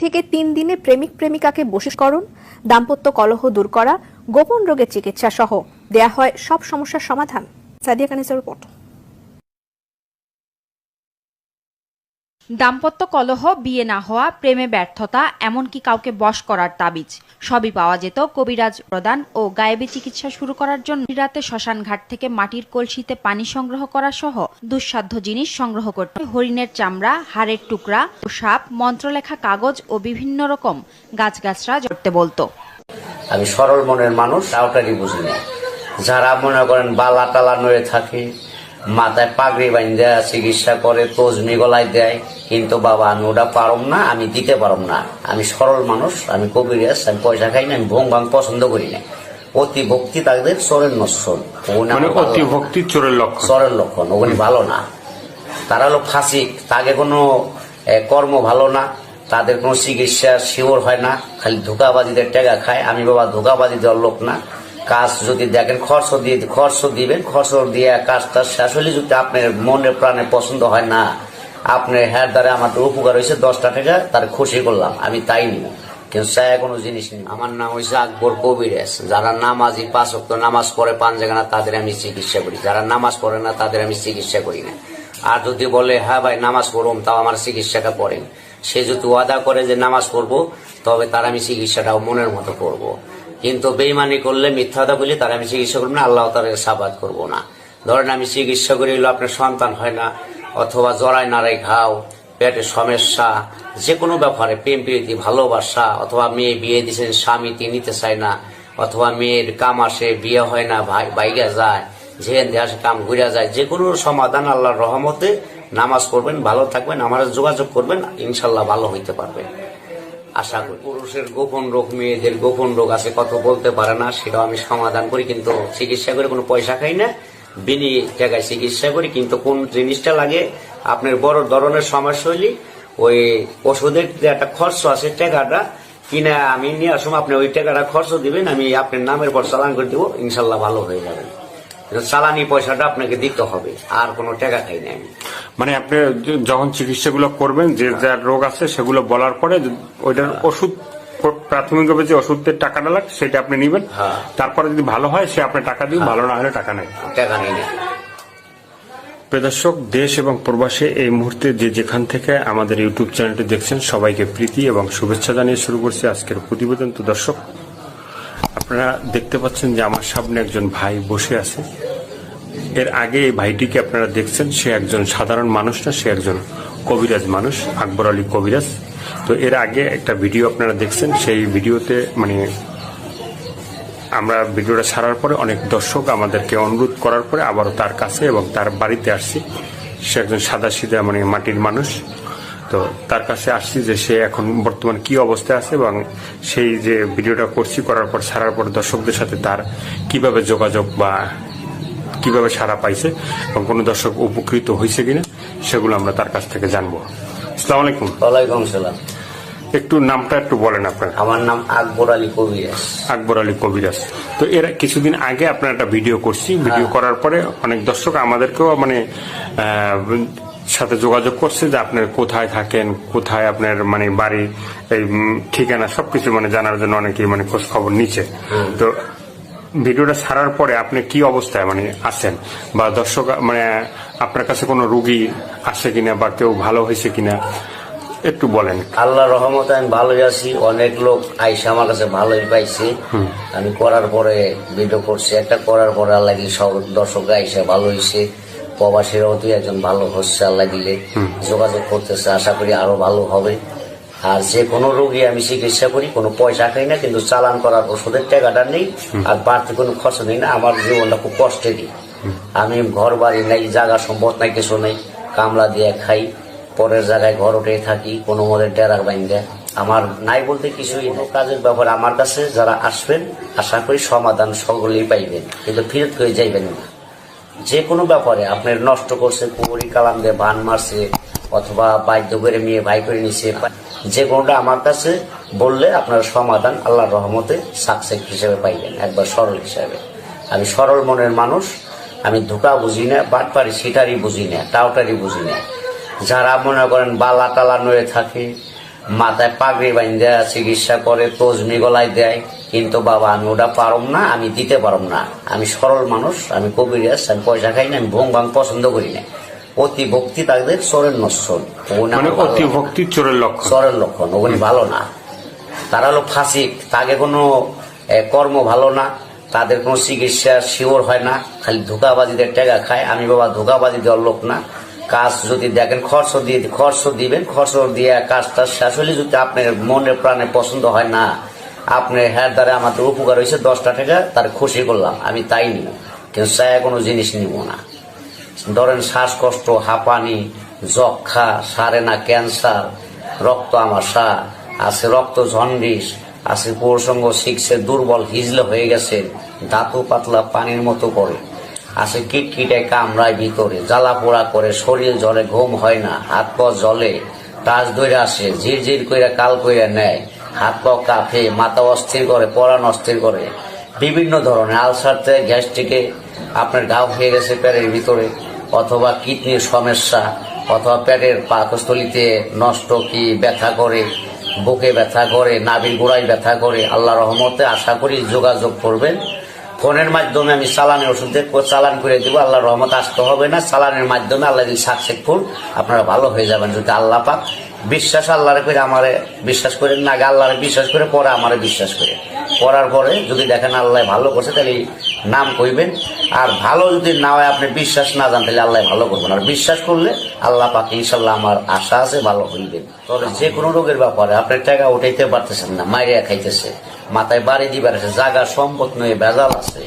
থেকে তিন দিনে প্রেমিক প্রেমিকাকে বশীকরণ দাম্পত্য কলহ দূর করা, গোপন রোগের চিকিৎসা সহ দেয়া হয় সব সমস্যার সমাধান। সাদিয়া কানিসের রিপোর্ট। দাম্পত্য কলহ, বিয়ে না হওয়া, প্রেমে ব্যর্থতা, এমনকি কাউকে বশ করার তাবিজ, সবই পাওয়া যেত কবিরাজ প্রদান ও গায়েবী চিকিৎসা শুরু করার জন্য। রাতে শ্মশান ঘাট থেকে মাটির কলসিতে পানি সংগ্রহ করা সহ দুঃসাধ্য জিনিস সংগ্রহ করতে। হরিণের চামড়া, হাড়ের টুকরা ও সাপ, মন্ত্রলেখা কাগজ ও বিভিন্ন রকম গাছগাছরা জড়তে বলতো। আমি সরল মনের মানুষ টাউটারি বুঝি যারা মনে করেন বালা টালা নয়ে থাকে মাথায় পাগড়ি বান্ধা চিকিৎসা করে তজমি গলায় দেয়। কিন্তু বাবা আমি ওটা পারম না আমি দিতে পারম না। আমি সরল মানুষ আমি কবিরাজ আমি পয়সা খাই না আমি ভং ভাং পছন্দ করি না। অতি ভক্তি তাদের চোরের নশ্বর। মানে অতি ভক্তি চোরের লক্ষণ। চরের লক্ষণ ওগুলি ভালো না। তারা হলো ফাঁসি। তাকে কোনো কর্ম ভালো না। তাদের কোনো চিকিৎসা শিওর হয় না। খালি ধোকাবাজিদের টেকা খায়। আমি বাবা ধোকাবাজি দেওয়ার লোক না। কাজ যদি দেখেন খরচ দিয়ে খরচ দিবেন খরচ দিয়ে কাজটা শেষ হলে যদি আপনার মনে প্রাণে পছন্দ হয়, না, আপনার হ্যার দ্বারা আমার উপকার হয়েছে, দশটা টাকা তার খুশি করলাম, আমি তাই নিব। কিন্তু চায় কোনো জিনিস নেই। আমার নাম হয়েছে আকবর কবিরাজ যারা নামাজি পাঁচ অক্ট নামাজ পড়ে পাঁচ জায়গা তাদের আমি চিকিৎসা করি। যারা নামাজ পড়ে না, তাদের আমি চিকিৎসা করি না। আর যদি বলে হ্যাঁ ভাই, নামাজ পড়ুম, তাও আমার চিকিৎসাটা করেন সে যদি ওয়াদা করে যে, নামাজ পড়ব, তবে তার আমি চিকিৎসাটাও মনের মতো করব। কিন্তু বেইমানি করলে মিথ্যাটা বলি, তার আমি চিকিৎসা করব না, আল্লাহ তার সাবাদ করব না। ধরেন আমি চিকিৎসা করি আপনার সন্তান হয় না, অথবা জড়াই নাড়াই ঘাও পেটের সমস্যা যে কোনো ব্যাপারে প্রেম, প্রীতি, ভালোবাসা, অথবা মেয়ে বিয়ে দিয়েছেন স্বামী তিনি নিতে চায় না, অথবা মেয়ের কাম আসে, বিয়ে হয় না, ভাই, বাইগা যায় দিয়ে আসে কাম ঘুরে যায় যে কোনো সমাধান আল্লাহর রহমতে নামাজ পড়বেন, ভালো থাকবেন আমার যোগাযোগ করবেন, ইনশাল্লাহ ভালো হইতে পারবেন। আশা করি। পুরুষের গোপন রোগ, মেয়েদের গোপন রোগ আছে, কত বলতে পারে না, সেটাও আমি সমাধান করি, কিন্তু চিকিৎসা করে কোনো পয়সা খাই না। বিনি টাকায় চিকিৎসা করি, কিন্তু কোন জিনিসটা লাগে, আপনার বড় ধরনের হইলে ওই ওষুধের যে একটা খরচ আছে টাকাটা, কিনা আমি নিয়ে আসুন আপনি ওই টাকাটা খরচ দিবেন, আমি আপনার নামের পর চালান করে দিব, ইনশাল্লাহ ভালো হয়ে কিন্তু চালানি পয়সাটা আপনাকে দিতে হবে, আর কোনো টাকা খাই না আমি। মানে আপনি যখন চিকিৎসাগুলো করবেন যে যার রোগ আছে সেগুলো বলার পরে ওইটার ওষুধ প্রাথমিকভাবে যে ওষুধের টাকাটা লাগে সেটা আপনি নেবেন। হ্যাঁ। তারপরে যদি ভালো হয় সে আপনি টাকা দিবেন ভালো না হলে টাকা নেই। টাকা নেই। না প্রিয় দর্শক দেশ এবং প্রবাসে এই মুহূর্তে যে যেখান থেকে আমাদের ইউটিউব চ্যানেলটি দেখছেন সবাইকে প্রীতি এবং শুভেচ্ছা জানিয়ে শুরু করছি আজকের প্রতিবেদন। তো দর্শক আপনারা দেখতে পাচ্ছেন যে আমার সামনে একজন ভাই বসে আছে। এর আগে এই ভাইটিকে আপনারা দেখছেন? সে একজন সাধারণ মানুষ না, সে একজন কবিরাজ মানুষ, আকবর আলী কবিরাজ। তো এর আগে একটা ভিডিও আপনারা দেখছেন, সেই ভিডিওতে মানে আমরা ভিডিওটা ছাড়ার পরে অনেক দর্শক আমাদেরকে অনুরোধ করার পরে আবারও তার কাছে এবং তার বাড়িতে আসছি। সে একজন সাদা সিধা মানে মাটির মানুষ। তো তার কাছে আসছি যে সে এখন বর্তমান কি অবস্থায় আছে এবং সেই যে ভিডিওটা করছি করার পর, ছাড়ার পর দর্শকদের সাথে তার কীভাবে যোগাযোগ বা কীভাবে সাড়া পাইছে এবং কোনো দর্শক উপকৃত হয়েছে কিনা সেগুলো আমরা তার কাছ থেকে জানব। আসসালামু আলাইকুম। ওয়ালাইকুম সালাম। একটু নামটা একটু বলেন আপনার। আমার নাম আকবর আলী কবিরাজ। আকবর আলী কবিরাজ। তো এর কিছুদিন আগে আপনার একটা ভিডিও করছি। ভিডিও করার পরে অনেক দর্শক আমাদেরকেও মানে সাথে যোগাযোগ করছে যে আপনার কোথায় থাকেন কোথায় আপনার মানে বাড়ি এই ঠিকানা সবকিছু মানে জানার জন্য অনেকেই মানে খোঁজ খবর নিচ্ছে তো ভিডিওটা ছাড়ার পরে আপনি কি অবস্থায় মানে আছেন? বা দর্শক মানে আপনার কাছে কোনো রুগী আসে কিনা বা কেউ ভালো হয়েছে কিনা একটু বলেন। আল্লাহ রহমত আমি ভালোই আছি। অনেক লোক আইসা আমার কাছে ভালোই পাইছে। আমি করার পরে ভিডিও করছি। একটা করার পরে আল্লাহ সব দর্শক আইসা ভালো হয়েছে প্রবাসীরাও তুই একজন ভালো হচ্ছে আল্লাহ দিলে। যোগাযোগ করতেছে। আশা করি আরও ভালো হবে। আর যে কোনো রোগী আমি চিকিৎসা করি কোনো পয়সা খাই না কিন্তু চালান করার ওষুধের টাকাটা নেই আর বাড়তি কোনো খরচ নেই না আমার জীবনটা খুব কষ্টে দিই আমি ঘর বাড়ি নাই জায়গা সম্পদ নাই কিছু নেই কামলা দিয়ে খাই পরের জায়গায় ঘর উঠে থাকি কোনো মতে ডেরার বাইন্দে। আমার নাই বলতে নেই। কাজের ব্যাপারে আমার কাছে যারা আসবেন আশা করি সমাধান সকলেই পাইবেন কিন্তু ফিরত করে যাইবেন না। যে কোনো ব্যাপারে আপনার নষ্ট করছে পুকুরি কালাম দিয়ে বান মারছে অথবা বাধ্য করে মেয়ে ভাই করে নিছে। যে কোনোটা আমার কাছে বললে আপনার সমাধান আল্লাহর রহমতে সাকসেস হিসেবে পাইবেন, একবার সরল হিসাবে। আমি সরল মনের মানুষ, আমি ধোকা বুঝি না, বাটপারি সিটারি বুঝি না টাউটারি বুঝি না। যারা মনে করেন বালা টালা নয়ে থাকে, মাথায় পাগড়ি বাইন্দা চিকিৎসা করে তজমি গলায় দেয়, কিন্তু বাবা, আমি ওটা পারম না, আমি দিতে পারম না। আমি সরল মানুষ, আমি কবিরাজ আমি পয়সা খাই না, আমি ভং ভাং পছন্দ করি না। অতি ভক্তি তাদের চোরের নশ্বর। মানে অতি ভক্তি চোরের লক্ষণ। চরের লক্ষণ ওগুলি ভালো না। তারা হলো ফাঁসিক তাকে কোনো কর্ম ভালো না। তাদের কোনো চিকিৎসা শিওর হয় না। খালি ধোকাবাজিদের টাকা খায়। আমি বাবা ধোকাবাজি দেওয়ার লোক না। কাজ যদি দেখেন খরচ দিয়ে খরচ দিবেন খরচ দিয়ে কাজটা শেষ হলে যদি আপনার মনে প্রাণে পছন্দ হয় না আপনার হ্যার দ্বারা আমাদের উপকার হয়েছে দশটা টাকা তার খুশি করলাম। আমি তাই নিব। কিন্তু চায় কোনো জিনিস নিব না। ধরেন শ্বাসকষ্ট, হাঁপানি যক্ষা সারেনা ক্যান্সার, রক্ত আমাশা, আছে রক্ত জন্ডিস আছে প্রসঙ্গ শিখছে, দুর্বল, হিজলে হয়ে গেছে দাঁতু পাতলা, পানির মতো করে। আছে কিটকিটে কামড়ায় ভিতরে, জ্বালা পোড়া করে, শরীর জলে, ঘুম হয় না, হাত পা জলে টাচ ধরে আসে ঝিরঝির করে কাল করে নেয়, হাত পা কাঁপে, মাথা অস্থির করে পরাণ অস্থির করে। বিভিন্ন ধরনের আলসার থেকে গ্যাস্ট্রিকে আপনার ঘাও হয়ে গেছে পেটের ভিতরে। অথবা কিডনির সমস্যা, অথবা পেটের পাকস্থলিতে নষ্ট কি ব্যথা করে, বুকে ব্যথা করে, নাভির গোড়ায় ব্যথা করে, আল্লাহ রহমতে আশা করি যোগাযোগ করবেন। ফোনের মাধ্যমে আমি চালানের ওষুধ চালান করে দিব আল্লাহ রহমত আসতে হবে না। চালানের মাধ্যমে আল্লাহ যদি সাকসেসফুল আপনারা ভালো হয়ে যাবেন যদি আল্লাহ পাক বিশ্বাস আল্লাহরে করে আমারে বিশ্বাস করেন না, আগে আল্লাহরে বিশ্বাস করে, পরে আমারে বিশ্বাস করে। করার পরে যদি দেখেন আল্লাহ ভালো করছে, তাহলে নাম কইবেন। আর ভালো যদি না হয় আপনি বিশ্বাস না জান তাহলে আল্লাহ ভালো করবেন। আর বিশ্বাস করলে আল্লাহ পাক ইনশাল্লাহ আমার আশা আছে, ভালো হইবেন তবে যে কোনো রোগের ব্যাপারে আপনার টাকা উঠাইতে পারতেছেন না মাইরিয়া খাইতেছে। মাথায় বাড়ি দিবার আছে, জায়গা সম্পদ নয় বেজাল আছে।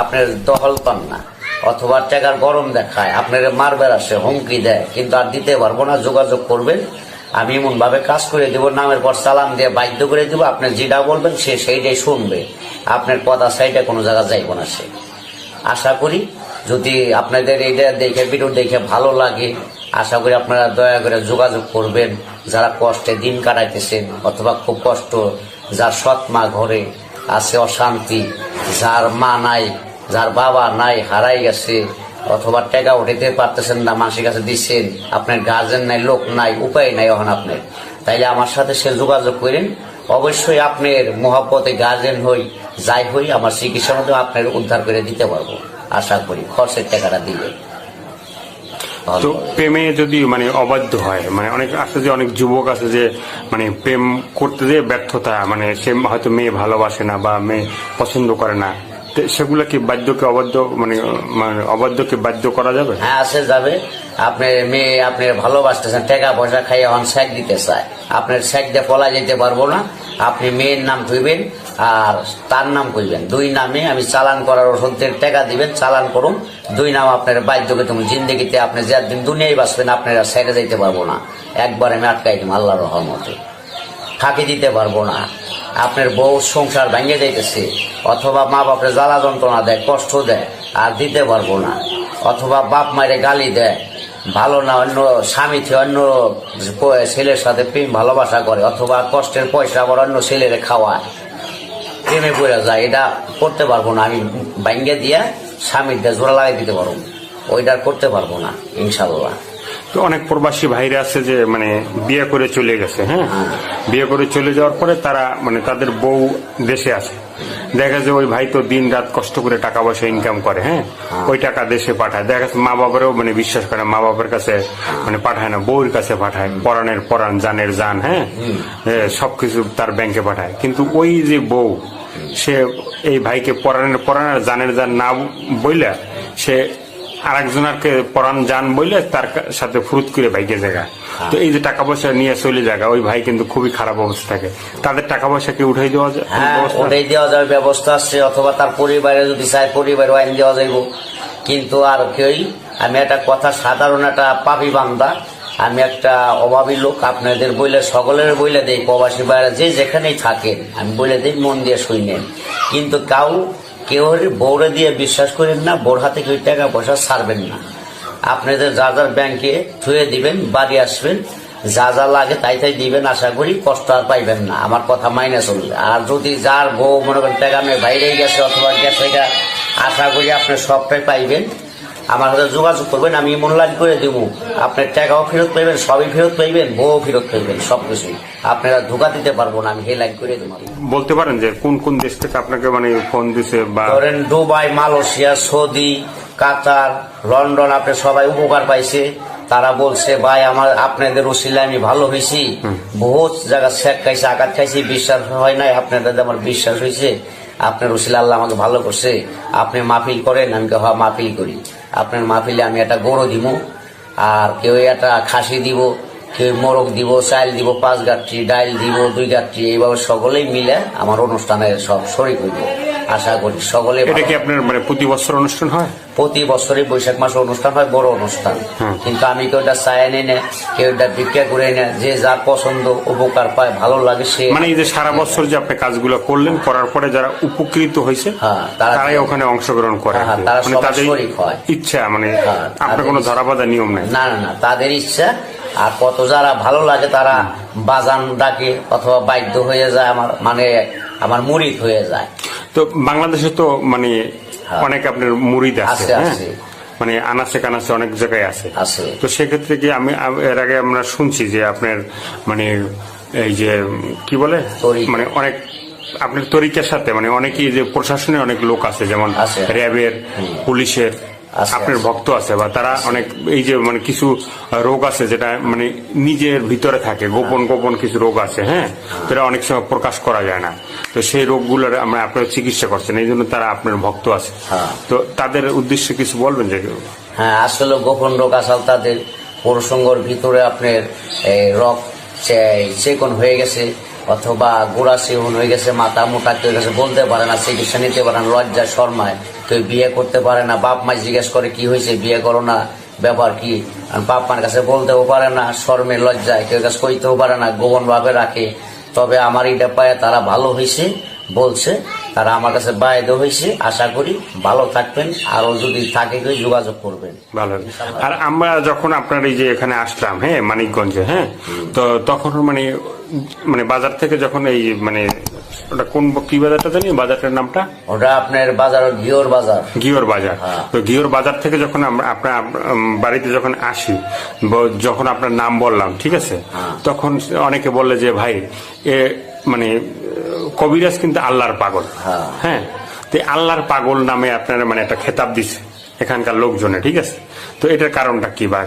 আপনার দখল পান না, অথবা টাকার গরম দেখায় আপনার মারবার আসে হুমকি দেয়, কিন্তু আর দিতে পারব না, যোগাযোগ করবেন। আমি এমন ভাবে কাজ করে দেবো, নামের পর সালাম দিয়ে বাধ্য করে দেবো, আপনি যেটা বলবেন সে সেইটাই শুনবে। আপনার কথা সাইডে কোনো জায়গা যাইব না সে। আশা করি যদি আপনাদের এইটা দেখে ভিডিও দেখে ভালো লাগে, আশা করি আপনারা দয়া করে যোগাযোগ করবেন। যারা কষ্টে দিন কাটাইতেছেন অথবা খুব কষ্ট, যার সৎ মা ঘরে আছে অশান্তি, যার মা নাই, যার বাবা নাই, হারাই গেছে, অথবা টাকা উঠাইতে পারতেছেন না মানুষের কাছে দিচ্ছেন, আপনার গার্জেন নাই, লোক নাই, উপায় নাই এখন আপনার। তাইলে আমার সাথে সে যোগাযোগ করেন। অবশ্যই আপনার মহাপতে গার্জেন হই। যাই হই আমার চিকিৎসার মধ্যে আপনার উদ্ধার করে দিতে পারব। আশা করি খরচের টাকাটা দিলে। তো প্রেমে যদি মানে অবাধ্য হয় মানে অনেক আছে যে অনেক যুবক আছে যে মানে প্রেম করতে যে ব্যর্থতা মানে সে হয়তো মেয়ে ভালোবাসে না বা মেয়ে পছন্দ করে না তো সেগুলো কি বাধ্যকে অবাধ্য মানে মানে অবাধ্যকে বাধ্য করা যাবে? হ্যাঁ আসে যাবে। আপনি মেয়ে আপনি ভালোবাসতেছেন টাকা পয়সা খাইয়ে এখন স্যাক দিতে চায়। আপনার স্যাক দিয়ে পলা যেতে পারব না। আপনি মেয়ের নাম কইবেন আর তার নাম কইবেন। দুই নামে আমি চালান করার ওষুধের টাকা দিবেন, চালান করুন। দুই নাম আপনার বাধ্যকে তুমি জিন্দগিতে আপনি যে দিন দুনিয়ায় বাঁচবেন, আপনারা সাইডে যাইতে পারব না। একবার আমি আটকাই দিম আল্লাহর রহমতে। ফাঁকি দিতে পারব না। আপনার বউ সংসার ভেঙে যাইতেছে, অথবা মা বাপরে জ্বালা যন্ত্রণা দেয়, কষ্ট দেয়, আর দিতে পারব না। অথবা বাপ মায়ের গালি দেয়। ভালো না অন্য স্বামী অন্য ছেলের সাথে প্রেম ভালোবাসা করে, অথবা কষ্টের পয়সা আবার অন্য ছেলেরে খাওয়ায়। প্রেমে পড়ে যায় এটা করতে পারব না। আমি ভাঙ্গে দিয়া স্বামীর জোড়া লাগাই দিতে পারব। ওইটা করতে পারব না ইনশাল্লাহ তো অনেক প্রবাসী ভাইরা আছে যে মানে বিয়ে করে চলে গেছে হ্যাঁ? বিয়ে করে চলে যাওয়ার পরে তারা মানে তাদের বউ দেশে আছে। দেখা যায় ওই ভাই তো দিন রাত কষ্ট করে টাকা পয়সা ইনকাম করে হ্যাঁ? ওই টাকা দেশে পাঠায়। দেখা যাচ্ছে মা বাবারও মানে বিশ্বাস করে মা বাবার কাছে মানে পাঠায় না বউর কাছে পাঠায়। পরাণের পরাণ জানের জান হ্যাঁ? সবকিছু তার ব্যাংকে পাঠায়। কিন্তু ওই যে বউ সে এই ভাইকে পরাণের পরাণ আর জানের জান না বইলা সে আরেকজনকে পরাণ যান বইলে তার সাথে ফুরুত করে ভাইকে জায়গা। তো এই যে টাকা পয়সা নিয়ে চলে জায়গা ওই ভাই কিন্তু খুবই খারাপ অবস্থা থাকে। তাদের টাকা পয়সা কি উঠাই দেওয়া যায়? হ্যাঁ ব্যবস্থা? দেওয়া যাবে ব্যবস্থা আছে অথবা তার পরিবারে যদি চায় পরিবার আইন দেওয়া যাইব। কিন্তু আর কেউই আমি একটা কথা সাধারণ একটা পাপি বান্দা আমি একটা অভাবী লোক, আপনাদের বইলে, সকলের বইলে দেই, প্রবাসী বাইরে যে যেখানেই থাকেন আমি বলে দিই, মন দিয়ে শুনেন কিন্তু কাউ কেউ বৌরে দিয়ে বিশ্বাস করেন না, বোর হাতে কেউ টাকা পয়সা ছাড়বেন না। আপনাদের যা যার ব্যাংকে থুয়ে দিবেন, বাড়ি আসবেন, যা যা লাগে তাই তাই দিবেন, আশা করি কষ্ট আর পাইবেন না। আমার কথা মাইনে চলবে। আর যদি যার বউ মনে করেন টাকা মেয়ে বাইরে গেছে অথবা গেছে আশা করি আপনি সবটাই পাইবেন। আমার সাথে যোগাযোগ করবেন আমি মূল্যায়ন করে দেবো। আপনার টাকাও ফেরত পাইবেন সবই ফেরত পাইবেন বউ ফেরত পাইবেন সবকিছুই। আপনারা ধোকা দিতে পারব না আমি হে লাইন করে দেবো। বলতে পারেন যে কোন কোন দেশ থেকে আপনাকে মানে ফোন দিছে বা ধরেন Dubai Malaysia Saudi Qatar London আপনি সবাই উপকার পাইছে। তারা বলছে ভাই আমার আপনাদের ওসিলে আমি ভালো হয়েছি বহুত জায়গা শেখ খাইছে আঘাত খাইছি বিশ্বাস হয় নাই আপনাদের আমার বিশ্বাস হয়েছে আপনার রসিল আল্লাহ আমাকে ভালো করছে। আপনি মাহফিল করেন আমি কে, হওয়া মাহফিল করি। আপনার মাহফিলে আমি একটা গরু দিব আর কেউ একটা খাসি দিব কেউ মোরগ দিব চাইল দিব পাঁচ গাঠি ডাইল দিব দুই গাঠি এইভাবে সকলেই মিলে আমার অনুষ্ঠানে সব শরিক হইব। আশা করি সকলে এটা কি আপনার মানে প্রতি বছর অনুষ্ঠান হয়? প্রতি বছরে বৈশাখ মাসে অনুষ্ঠান হয় বড় অনুষ্ঠান। কিন্তু আমি কেউ এটা চায় এনে নে কেউ এটা ভিক্ষা করে এনে যে যার পছন্দ উপকার পায় ভালো লাগে সে মানে এই যে সারা বছর যে আপনি কাজগুলো করলেন করার পরে যারা উপকৃত হয়েছে হ্যাঁ, তারা- তারাই ওখানে অংশগ্রহণ করে হ্যাঁ, তারা মানে তাদের হয়। ইচ্ছা মানে হ্যাঁ, আপনার কোনো ইচ্ছা। ধরাবাধা নিয়ম নেই? না না না তাদের ইচ্ছা। আর কত যারা ভালো লাগে তারা বাজান ডাকে অথবা বাধ্য হয়ে যায় আমার মানে আমার মুরিদ হয়ে যায়। তো বাংলাদেশে তো মানে অনেক আপনার মুরিদ আছে আছে, হ্যাঁ? মানে আনাচে কানাচে অনেক জায়গায় আছে। তো সেক্ষেত্রে কি আমি এর আগে আমরা শুনছি যে আপনার মানে এই যে কি বলে? মানে অনেক আপনার তরিকার সাথে মানে অনেকেই যে প্রশাসনে অনেক লোক আছে যেমন র্যাবের পুলিশের আপনার ভক্ত আছে বা তারা অনেক এই যে মানে কিছু রোগ আছে যেটা মানে নিজের ভিতরে থাকে গোপন গোপন কিছু রোগ আছে হ্যাঁ? যেটা অনেক সময় প্রকাশ করা যায় না। তো সেই রোগগুলোর আমরা আপনার চিকিৎসা করছেন এই জন্য তারা আপনার ভক্ত আছে। হ্যাঁ। তো তাদের উদ্দেশ্যে কিছু বলবেন যে হ্যাঁ আসলে গোপন রোগ আসাল তাদের পুরুষঙ্গর ভিতরে আপনার রক চেকন হয়ে গেছে অথবা গোড়া সেবন হয়ে গেছে মাথা মোটা কেউ গেছে বলতে পারে না চিকিৎসা নিতে পারে না লজ্জা শর্মায়। কেউ বিয়ে করতে পারে না, বাপ মা জিজ্ঞেস করে কি হয়েছে, বিয়ে করো না, ব্যাপার কি? বাপ মার কাছে বলতেও পারে না শর্মে লজ্জায় কেউ কাছে কইতেও পারে না গোপন ভাবে রাখে। তবে আমার এটা পায়ে তারা ভালো হয়েছে, বলছে, তারা আমার কাছে বায়দ হয়েছে, আশা করি ভালো থাকবেন আরও যদি থাকে যোগাযোগ করবেন। ভালো। আর আমরা যখন আপনার এই যে এখানে আসলাম হ্যাঁ মানিকগঞ্জে হ্যাঁ তো তখন মানে মানে বাজার থেকে যখন এই মানে ওটা কোন কি বাজারটা জানি? বাজারটার নামটা? ওটা আপনার বাজার ঘিওর বাজার। ঘিওর বাজার। হ্যাঁ। তো ঘিওর বাজার থেকে যখন আমরা আপনার বাড়িতে যখন আসি যখন আপনার নাম বললাম ঠিক আছে? হ্যাঁ। তখন অনেকে বললে যে ভাই এ মানে কবিরাজ কিন্তু আল্লাহর পাগল। হ্যাঁ। হ্যাঁ? তো আল্লাহর পাগল নামে আপনার মানে একটা খেতাব দিছে। এখানকার লোকজনে ঠিক আছে? তো এটার কারণটা কি বা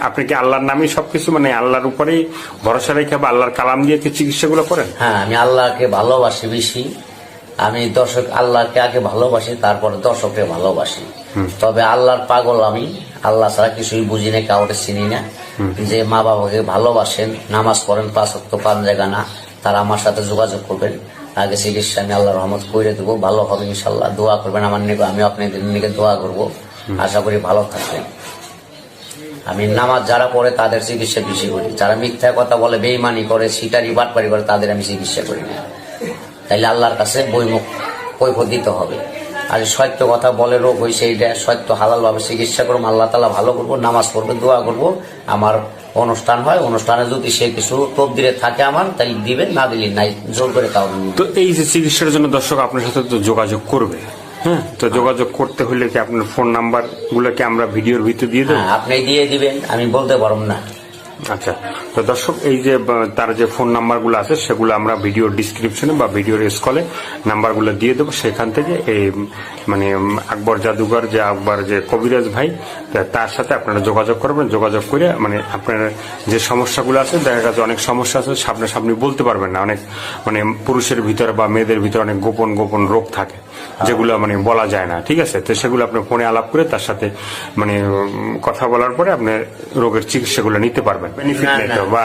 আপনি কি আল্লাহর নামে সবকিছু মানে আল্লাহর উপরেই ভরসা রেখে বা আল্লাহর কালাম দিয়ে কি চিকিৎসাগুলো করেন? হ্যাঁ আমি আল্লাহকে ভালোবাসি বেশি। আমি দর্শক আল্লাহকে আগে ভালোবাসি তারপরে দর্শককে ভালোবাসি। তবে আল্লাহর পাগল আমি। আল্লাহ ছাড়া কিছুই বুঝি না কাউকে চিনি না। যে মা বাবাকে ভালোবাসেন নামাজ পড়েন পাঁচ অক্ত পাঁচ জায়গা না তারা আমার সাথে যোগাযোগ করবেন। আগে চিকিৎসা আমি আল্লাহ রহমত করে দেবো ভালো হবে ইনশাল্লাহ দোয়া করবেন আমার নিকে আমি আপনাদের নিকে দোয়া করব। আশা করি ভালো থাকবেন। আমি নামাজ যারা পড়ে তাদের চিকিৎসা বেশি করি। যারা মিথ্যা কথা বলে বেইমানি করে, সিটারি বাটপারি করে, তাদের আমি চিকিৎসা করি না। তাইলে আল্লাহর কাছে বইমুখ কৈফত দিতে হবে। আর সত্য কথা বলে রোগ হয়েছে এইটা সত্য হালাল ভাবে চিকিৎসা করব আল্লাহ তালা ভালো করব, নামাজ পড়বে, দোয়া করব। আমার অনুষ্ঠান হয়, অনুষ্ঠানে যদি সে কিছু তবদিরে থাকে আমার তাহলে দিবে না দিলে নাই, জোর করে কাউ তো এই যে চিকিৎসার জন্য দর্শক আপনার সাথে তো যোগাযোগ করবে। হ্যাঁ তো যোগাযোগ করতে হলে কি আপনার ফোন নাম্বার গুলোকে আমরা ভিডিওর ভিতরে দিয়ে দেবো? হ্যাঁ আপনি দিয়ে দিবেন আমি বলতে পারব না। আচ্ছা তো দর্শক এই যে তার যে ফোন নাম্বারগুলো আছে সেগুলো আমরা ভিডিও ডিসক্রিপশনে বা ভিডিওর স্কলে নাম্বারগুলো দিয়ে দেবো। সেখান থেকে এই মানে আকবর জাদুঘর যে আকবর যে কবিরাজ ভাই তার সাথে আপনারা যোগাযোগ করবেন। যোগাযোগ করে মানে আপনার যে সমস্যাগুলো আছে দেখা গেছে অনেক সমস্যা আছে সামনাসামনি বলতে পারবেন না। অনেক মানে পুরুষের ভিতরে বা মেয়েদের ভিতরে অনেক গোপন গোপন রোগ থাকে। যেগুলো মানে বলা যায় না ঠিক আছে? তো সেগুলো আপনি ফোনে আলাপ করে তার সাথে মানে কথা বলার পরে আপনি রোগের চিকিৎসাগুলো নিতে পারবেন। বেনিফিট বা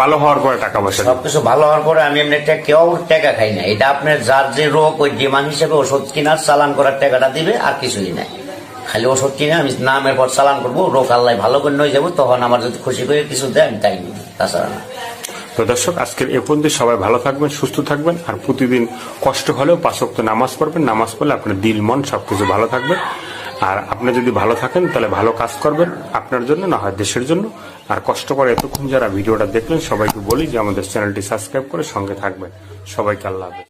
ভালো হওয়ার পরে টাকা পয়সা সবকিছু ভালো হওয়ার পরে আমি এমনি কেউ টাকা খাই না। এটা আপনার যার যে রোগ ওই ডিমান্ড হিসেবে ওষুধ কিনার চালান করার টাকাটা দিবে আর কিছুই নাই। খালি ওষুধ কিনে আমি নামের পর চালান করব রোগ আল্লাহ ভালো করে নিয়ে যাব তখন আমার যদি খুশি করে কিছু দেয় আমি তাই তাছাড়া না। তো দর্শক, আজকের এ পর্যন্ত সবাই ভালো থাকবেন, সুস্থ থাকবেন, আর প্রতিদিন কষ্ট হলেও পাঁচক্ত নামাজ পড়বেন। নামাজ পড়লে আপনার দিল, মন সবকিছু ভালো থাকবে। আর আপনি যদি ভালো থাকেন, তাহলে ভালো কাজ করবেন আপনার জন্য, না হয় দেশের জন্য। আর কষ্ট করে এতক্ষণ যারা ভিডিওটা দেখলেন, সবাইকে বলি যে আমাদের চ্যানেলটি সাবস্ক্রাইব করে সঙ্গে থাকবেন। সবাইকে আল্লাহ।